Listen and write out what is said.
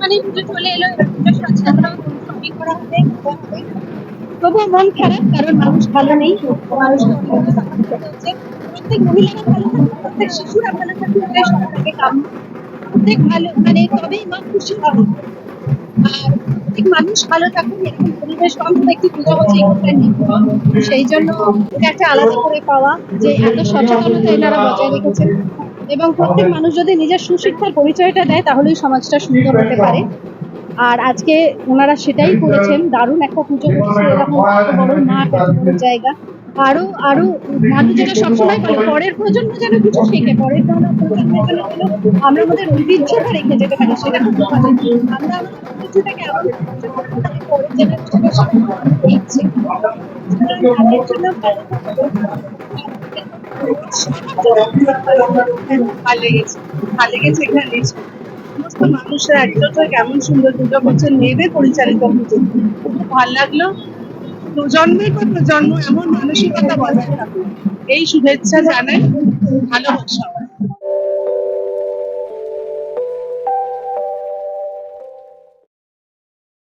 মানে তবুও মন খারাপ, কারণ মানুষ ভালো নেই প্রত্যেক মহিলারা ভালো থাকুক, প্রত্যেক শিশুরা ভালো আগে প্রত্যেক ভালো মানে তবেই মা খুশি হবে আর প্রত্যেক মানুষ ভালো থাকুক, এরকম পরিবেশ বান্ধব একটি পুজো হচ্ছে সেই জন্য একটা আলাদা করে পাওয়া যে এত সচেতনতা এনারা বজায় রেখেছেন। এবং প্রত্যেক মানুষ যদি নিজের সুশিক্ষার পরিচয়টা দেয় তাহলেই সমাজটা সুন্দর হতে পারে। আর আজকে ওনারা সেটাই করেছেন। দারুণ একটা পুজো করছে এরকম বড় মাঠ জায়গা। আরও আরও মানুষ যেটা সবসময় বলে পরের প্রজন্ম যেন কিছু শেখে। পরের প্রজন্ম- যেন আমরা আমাদের ঐতিহ্যটা রেখে যেতে পারি। সেটা খুব ভালো। আমরা আমাদের ঐতিহ্যটাকে পরের জেনারেশনের সাথে জন্য ভালো লেগেছে কেমন সুন্দর দুর্গা হচ্ছে মেয়েদের পরিচালিত পুজো? খুব ভালো লাগল। প্রজন্মের পর প্রজন্ম, এমন মানসিকতা বজায় থাকুক এই শুভেচ্ছা জানাই ভালো হোক